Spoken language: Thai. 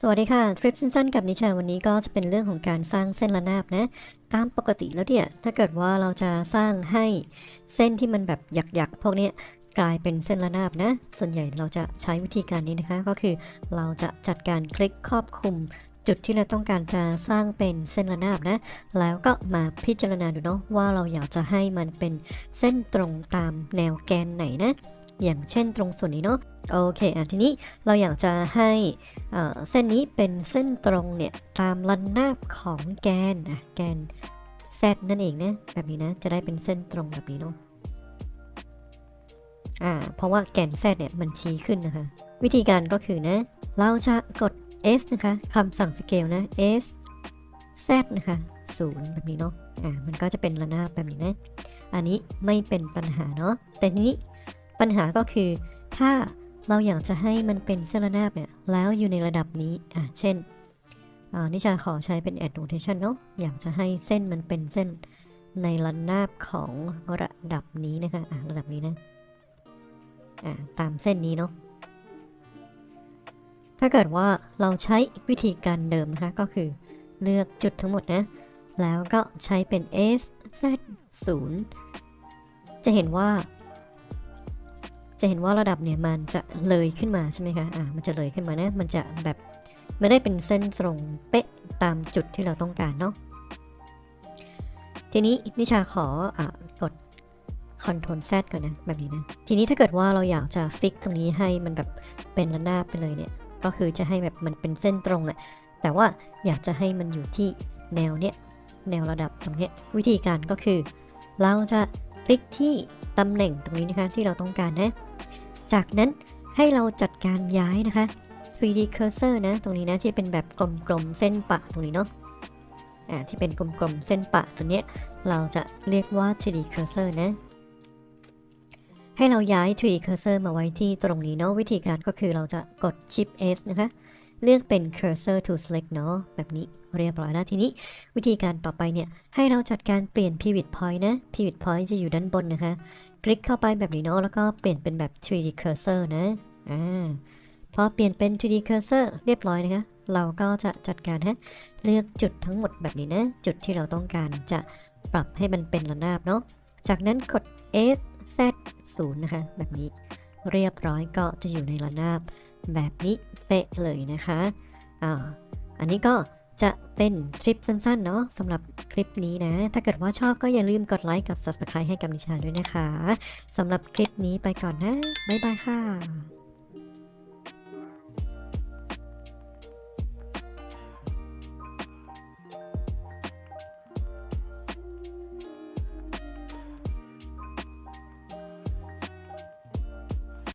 สวัสดีค่ะ ทริปสั้นๆกับนิชาวันนี้ก็จะเป็นเรื่องของการสร้างเส้นระนาบนะ ตามปกติแล้วเนี่ย ถ้าเกิดว่าเราจะสร้างให้เส้นที่มันแบบหยักๆ พวกนี้กลายเป็นเส้นระนาบนะ ส่วนใหญ่เราจะใช้วิธีการนี้นะคะ ก็คือเราจะจัดการคลิกครอบคลุมจุดที่เราต้องการจะสร้างเป็นเส้นระนาบนะ แล้วก็มาพิจารณาดูเนาะว่าเราอยากจะให้มันเป็นเส้นตรงตามแนวแกนไหนนะ อย่างเช่นตรงส่วนนี้เนาะโอเคอะทีนี้เราอยากจะให้เเส้นนี้เป็นเส้นตรงเนี่ยตามระนาบของแกนอะแกน z นั่นเองนะแบบนี้นะจะได้เป็นเส้นตรงแบบนี้เนาะอ่าเพราะว่าแกน z เนี่ยมันชี้ขึ้นนะคะ วิธีการก็คือนะ เราจะกด s นะคะคำสั่งสเกลนะ s z นะคะศูนย์แบบนี้เนาะอ่ามันก็จะเป็นระนาบแบบนี้นะ อันนี้ไม่เป็นปัญหาเนาะแต่ทีนี้ ปัญหาก็คือถ้าเราอยากจะให้มันเป็นเส้นระนาบเนี่ยแล้วอยู่ในระดับนี้อะเช่นนิชาขอใช้เป็น add notation เนาะอยากจะให้เส้นมันเป็นเส้นในระนาบของระดับนี้นะคะอะระดับนี้นะอะตามเส้นนี้เนาะถ้าเกิดว่าเราใช้วิธีการเดิมนะคะก็คือเลือกจุดทั้งหมดนะ แล้วก็ใช้เป็น s z 0จะเห็นว่า จะเห็นว่าระดับเนี่ยมันจะเลยขึ้นมาใช่ไหมคะ อ่า มันจะเลยขึ้นมานะ มันจะแบบไม่ได้เป็นเส้นตรงเป๊ะตามจุดที่เราต้องการเนาะ ทีนี้นิชาขออ่ากด Ctrl Z ก่อนนะ แบบนี้นะ ทีนี้ถ้าเกิดว่าเราอยากจะฟิกตรงนี้ให้มันแบบเป็นระนาบไปเลยเนี่ย ก็คือจะให้แบบมันเป็นเส้นตรงอะแต่ว่าอยากจะให้มันอยู่ที่แนวเนี้ย แนวระดับตรงเนี้ย วิธีการก็คือ เราจะคลิกที่ตำแหน่งตรงนี้นะคะที่เราต้องการนะ จากนั้นให้เราจัดการย้ายนะคะ 3D cursor นะ ตรงนี้นะที่เป็นแบบกลมๆเส้นปะตรงนี้เนาะอ่าที่เป็นกลมๆเส้นปะตัวเนี้ยเราจะเรียกว่า 3D cursor นะ ให้เราย้าย 3D cursor มาไว้ที่ตรงนี้เนาะวิธีการก็คือเราจะกด Shift S นะคะ เลือกเป็น cursor to select เนาะแบบนี้ เรียบร้อยแล้วทีนี้วิธีการต่อไปเนี่ยให้เราจัดการเปลี่ยน pivot point นะ pivot point จะอยู่ด้านบนนะคะ คลิกเข้าไปแบบนี้เนาะแล้วก็เปลี่ยนเป็นแบบ 3D cursor นะอ่าพอเปลี่ยนเป็น 3D cursor เรียบร้อยนะคะเราก็จะจัดการฮะเลือกจุดทั้งหมดแบบนี้นะจุดที่เราต้องการจะปรับให้มันเป็นระนาบเนาะจากนั้นกด S Z 0นะคะ แบบนี้เรียบร้อยก็จะอยู่ในระนาบแบบนี้เป๊ะเลยนะคะอ่าอันนี้ก็ จะเป็นทริปสั้นๆเนาะสำหรับคลิปนี้นะ ถ้าเกิดว่าชอบก็อย่าลืมกดไลค์กด subscribe ให้กับนิชาด้วยนะคะสำหรับคลิปนี้ไปก่อนนะ บ๊ายบายค่ะ